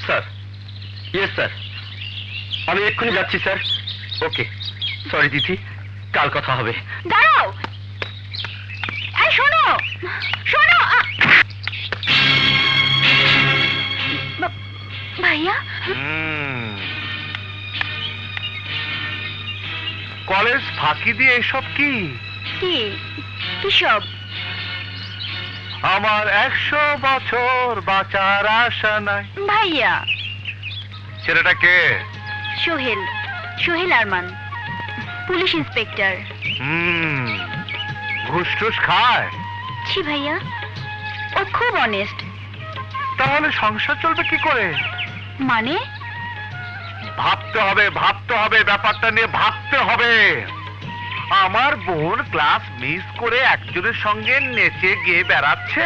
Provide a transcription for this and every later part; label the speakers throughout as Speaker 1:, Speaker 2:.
Speaker 1: Sir. Yes sir. আমি এক্ষুনি যাচ্ছি স্যার। ওকে সরি দিদি। কাল কথা হবে।
Speaker 2: দাঁড়াও। এই শোনো। শোনো আ- বা- ভাইয়া?
Speaker 1: কলেজ ফাঁকি দিয়ে এসব কি?
Speaker 2: কি? কি সব?
Speaker 1: আমার একশো বছর বাঁচার আশা নাই।
Speaker 2: ভাইয়া।
Speaker 1: ছেলেটা কে?
Speaker 2: Sohel. Sohel Arman police inspector.
Speaker 1: হুম ঘুষ টুস খায়?
Speaker 2: ছি ভাইয়া ও খুব অনেস্ট
Speaker 1: তাহলে সংসার চলবে কি করে?
Speaker 2: মানে?
Speaker 1: ভাবতে হবে ভাবতে হবে ব্যাপারটা নিয়ে ভাবতে হবে। আমার বোন ক্লাস মিস করে একজনের সঙ্গে নেচে গিয়ে বেড়াচ্ছে।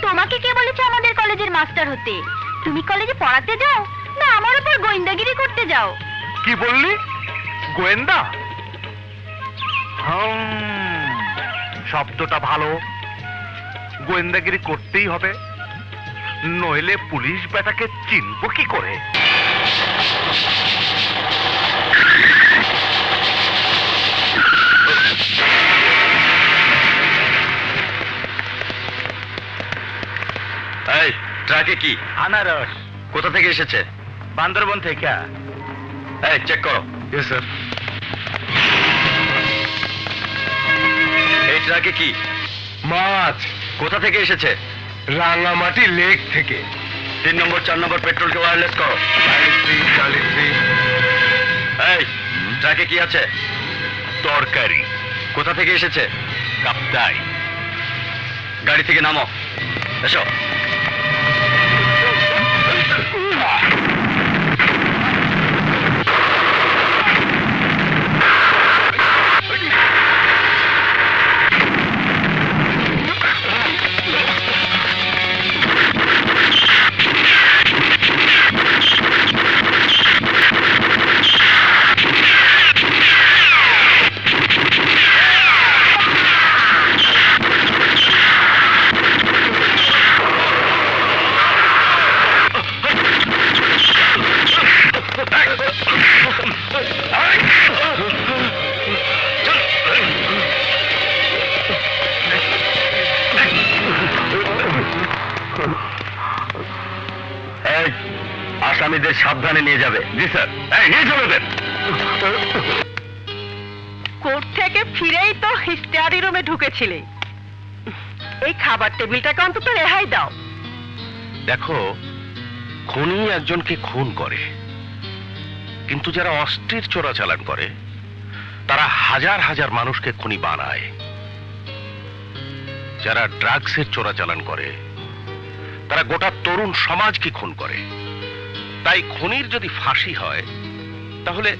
Speaker 2: তোমাকে কে বলেছে আমাদের কলেজের মাস্টার হতে? তুমি কলেজে পড়াতে যাও না আমার উপর গোয়েন্দাগিরি করতে যাও?
Speaker 1: কি বললি? গোয়েন্দা? হুম, শব্দটা ভালো। গোয়েন্দাগিরি করতেই হবে। নইলে পুলিশ বেটাকে চিনব কি করে? ট্রাকে কি? আনারস। কোথা থেকে এসেছে? বান্দরবন থেকে। এই চেক করো। স্যার এই ট্রাকে কি? মাছ। কোথা থেকে এসেছে? রাঙামাটি লেক থেকে। তিন নম্বর চার নম্বর পেট্রোলকে ওয়্যারলেস করো। এই ট্রাকে কি আছে? তরকারি। কোথা থেকে এসেছে? কাপ্তাই। গাড়ি থেকে নামো। এসো। সাবধানে নিয়ে যাবে। জি স্যার। এই নিয়ে চলে দেন
Speaker 3: কোর্ট থেকে ফিরেই তো স্টাডি রুমে ঢুকেছিলে। এই খাবার টেবিলটাকে অন্তত রেহাই দাও।
Speaker 4: দেখো খুনি একজনকে খুন করে কিন্তু যারা অস্ত্রের চোরাচালান করে তারা হাজার হাজার মানুষকে খুনি বানায়। যারা ড্রাগসের চোরাচালান করে তারা গোটা তরুণ সমাজকে খুন করে। তাই খুনির যদি ফাঁসি হয় তাহলে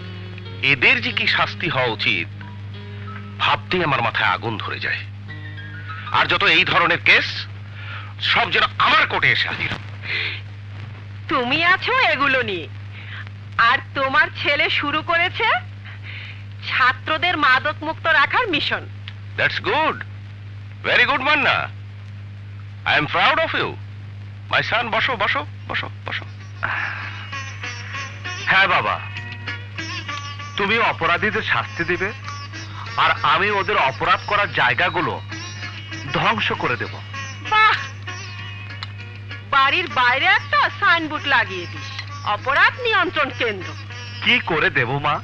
Speaker 4: এদের যে কি শাস্তি হওয়া উচিত ভাবতেই আমার মাথায় আগুন ধরে যায় আর যত এই ধরনের কেস সব যেন আমার কোর্টে এসে হাজির
Speaker 3: তুমি আছো এগুলো নিয়ে আর তোমার ছেলে শুরু করেছে ছাত্রদের মাদক মুক্ত রাখার mission
Speaker 4: That's good. Very good, Manna. I am proud of you. My son বসো বসো বসো বসো
Speaker 1: হ্যাঁ বাবা। তুমি অপরাধীদের শাস্তি দিবে আর আমি ওদের অপরাধ করার জায়গাগুলো ধ্বংস করে দেব।
Speaker 3: বাড়ির বাইরে একটা সাইনবোর্ড লাগিয়ে দিস। অপরাধ নিয়ন্ত্রণ কেন্দ্র।
Speaker 1: কি করে দেব মা?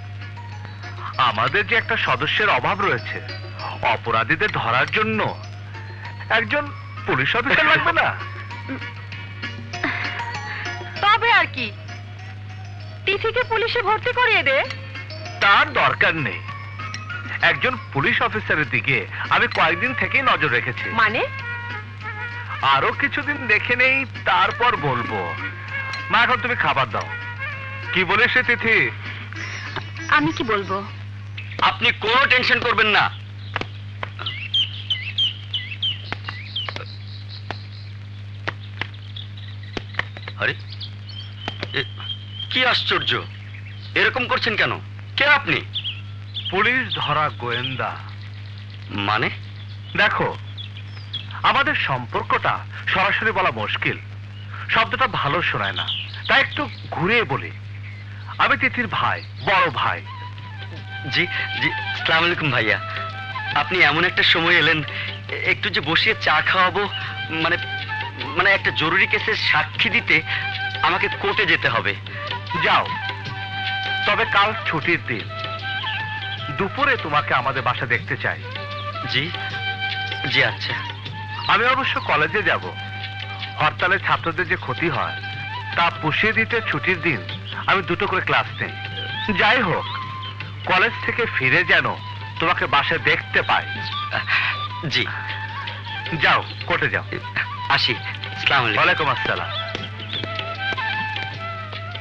Speaker 1: আমাদের যে একটা সদস্যের অভাব রয়েছে অপরাধীদের ধরার জন্য একজন পুলিশ অফিসার লাগবে না?
Speaker 3: আর কি? তিথিকে পুলিশে ভর্তি করিয়ে দে।
Speaker 1: তার দরকার নেই। একজন পুলিশ অফিসারের দিকে আমি কয়েকদিন থেকেই নজর রেখেছি।
Speaker 3: মানে?
Speaker 1: আরও কিছুদিন দেখে নেই তারপর বলব। মা এখন তুমি খাবার দাও। কি বলে সে তিথি?
Speaker 2: আমি কি বলব?
Speaker 1: আপনি কোনো টেনশন করবেন না
Speaker 4: আরে এ- কি আশ্চর্য? এরকম করছেন কেন? কে আপনি?
Speaker 1: পুলিশ ধরা গোয়েন্দা।
Speaker 4: মানে?
Speaker 1: দেখো আমাদের সম্পর্কটা সরাসরি বলা মুশকিল। শব্দটা ভালো শোনায় না। তাই একটু ঘুরে বলি। আমি তিথির ভাই বড় ভাই।
Speaker 5: জি জি সালাম আলাইকুম ভাইয়া। আপনি এমন একটা সময় এলেন একটু যে বসিয়ে চা খাওয়াবো মানে মানে একটা জরুরি কেসের সাক্ষী দিতে আমাকে কোর্টে যেতে হবে।
Speaker 1: যাও। তবে কাল ছুটির দিন। দুপুরে তোমাকে আমাদের বাসা দেখতে চাই।
Speaker 5: জি। জি আচ্ছা।
Speaker 1: আমি অবশ্য কলেজে যাব। হরতালে ছাত্রদের যে ক্ষতি হয় তা পুষিয়ে দিতে ছুটির দিন আমি দুটো করে ক্লাস নেই। যাই হোক কলেজ থেকে ফিরে যেন তোমাকে বাসায় দেখতে পাই।
Speaker 5: জি।
Speaker 1: যাও কোর্টে যাও।
Speaker 5: আসি।
Speaker 1: ওয়ালাইকুম আসসালাম।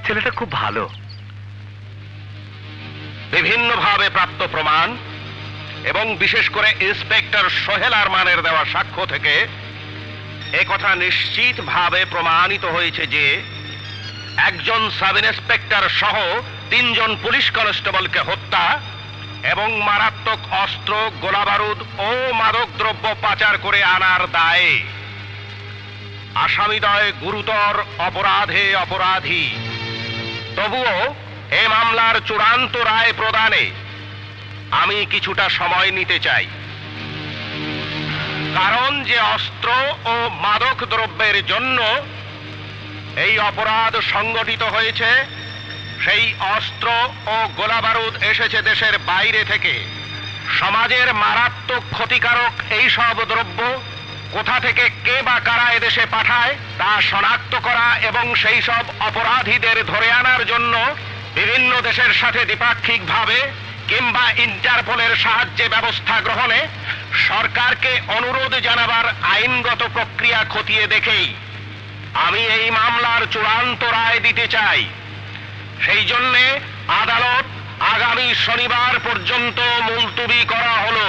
Speaker 1: ছেলেটা খুব ভালো।
Speaker 4: বিভিন্নভাবে প্রাপ্ত প্রমাণ এবং বিশেষ করে ইন্সপেক্টর সোহেল আরমানের দেওয়া সাক্ষ্য থেকে একথা নিশ্চিতভাবে প্রমাণিত হয়েছে যে একজন সাব ইন্সপেক্টর সহ তিনজন পুলিশ কনস্টেবলকে হত্যা এবং মারাত্মক অস্ত্র, গোলাবারুদ ও মাদকদ্রব্য পাচার করে আনার দায়ে আসামিদয় গুরুতর অপরাধে অপরাধী। তবুও এ মামলার চূড়ান্ত রায় প্রদানে আমি কিছুটা সময় নিতে চাই। কারণ যে অস্ত্র ও মাদক দ্রব্যের জন্য এই অপরাধ সংগঠিত হয়েছে, সেই অস্ত্র ও গোলাবারুদ এসেছে দেশের বাইরে থেকে। সমাজের মারাত্মক ক্ষতিকারক এই সব দ্রব্য কোথা থেকে কে বা কারা এদেশে পাঠায় তা শনাক্ত করা এবং সেই সব অপরাধীদের ধরে আনার জন্য বিভিন্ন দেশের সাথে দ্বিপাক্ষিকভাবে কিংবা ইন্টারপোলের সাহায্যে ব্যবস্থা গ্রহণে সরকারকে অনুরোধ জানাবার আইনগত প্রক্রিয়া খতিয়ে দেখেই আমি এই মামলার চূড়ান্ত রায় দিতে চাই। সেই জন্যে আদালত আগামী শনিবার পর্যন্ত মুলতুবি করা হলো।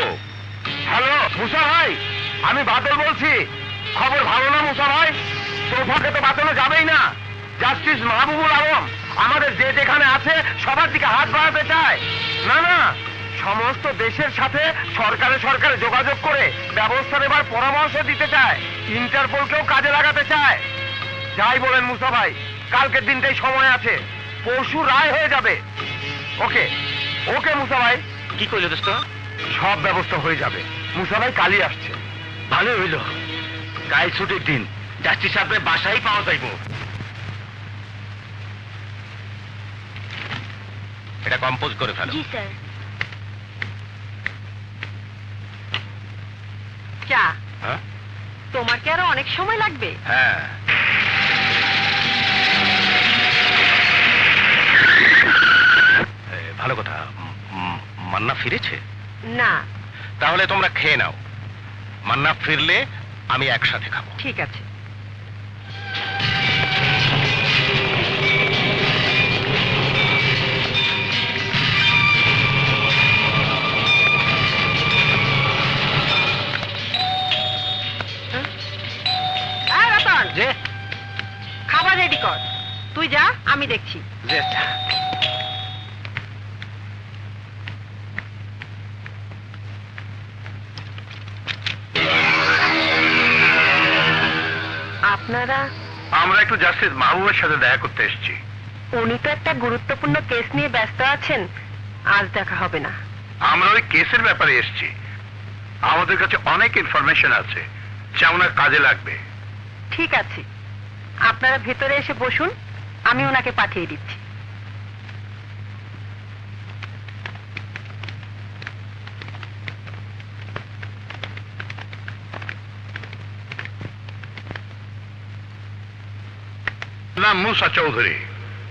Speaker 1: হ্যালো মুসা ভাই আমি বাদল বলছি। খবর ভালো না মুসা ভাই? তোফাকে তো বাঁচানো যাবেই না। জাস্টিস মাহবুবুল আলম আমাদের যে যেখানে আছে সবার দিকে হাত বাড়াতে চায়। না না সমস্ত দেশের সাথে সরকারে সরকারে যোগাযোগ করে ব্যবস্থা নেবার পরামর্শ দিতে চায়। ইন্টারপোলকেও কাজে লাগাতে চায়। যাই বলেন মুসা ভাই কালকের দিনটাই সময় আছে। পরশু রায় হয়ে যাবে। ওকে ওকে মুসা ভাই।
Speaker 5: কি করল দোস্ত?
Speaker 1: সব ব্যবস্থা হয়ে যাবে। মুসা ভাই কালই আসছে।
Speaker 5: ভালো হইল। কাল ছুটির দিন। যাচ্ছি সামনে বাসায় পাওয়া যাইব।
Speaker 4: এটা কম্পোজ করে ফেলো।
Speaker 2: জি স্যার।
Speaker 3: চা।
Speaker 4: হ্যাঁ?
Speaker 3: তোমার কি আরও অনেক সময় লাগবে?
Speaker 4: হ্যাঁ। ভালো কথা। মান্না ফিরেছে?
Speaker 3: না।
Speaker 4: তাহলে তোমরা খেয়ে নাও। মান্না ফিরলে আমি একসাথে খাব।
Speaker 3: ঠিক আছে। হুম? এই রতন,
Speaker 5: যে।
Speaker 3: খাবার রেডি কর। তুই যা আমি দেখছি। আপনারা?
Speaker 1: আমরা একটু জাস্টিস মাহবুবের সাথে দেখা করতে এসেছি।
Speaker 3: উনি তো একটা গুরুত্বপূর্ণ কেস নিয়ে ব্যস্ত আছেন। আজ দেখা হবে না।
Speaker 1: আমরা ওই কেসের ব্যাপারে এসেছি। আমাদের কাছে অনেক ইনফরমেশন আছে। যা ওনার কাজে লাগবে।
Speaker 3: ঠিক আছে। আপনারা ভেতরে এসে বসুন। আমি ওনাকে পাঠিয়ে দিচ্ছি।
Speaker 1: নাম মুসা চৌধুরী।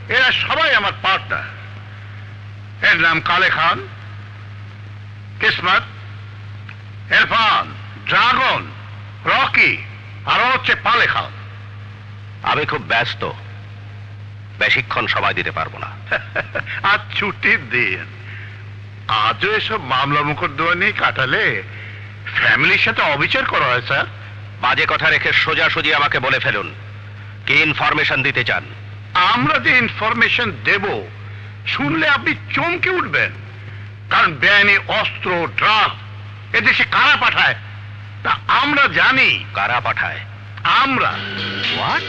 Speaker 1: এরা সবাই আমার পার্টনার এর নাম কালে খান কিসমত ইরফান ড্রাগন রকি আর হচ্ছে পালে খান।
Speaker 4: আমি খুব ব্যস্ত। বেশিক্ষণ সময় দিতে পারব না।
Speaker 1: আজ ছুটির দিন। আজও এসব মামলা মোকদ্দমা নিয়ে কাটালে ফ্যামিলির সাথে অবিচার করা হয় স্যার।
Speaker 4: বাজে কথা রেখে সোজাসুজি আমাকে বলে ফেলুন। কি ইনফরমেশন দিতে চান?
Speaker 1: আমরা যে ইনফরমেশন দেব শুনলে আপনি চমকে উঠবেন। কারণ বেআইনি অস্ত্র ড্রাগ এদেশে কারা পাঠায়? তা আমরা জানি।
Speaker 4: কারা পাঠায়?
Speaker 1: আমরা।
Speaker 4: হোয়াট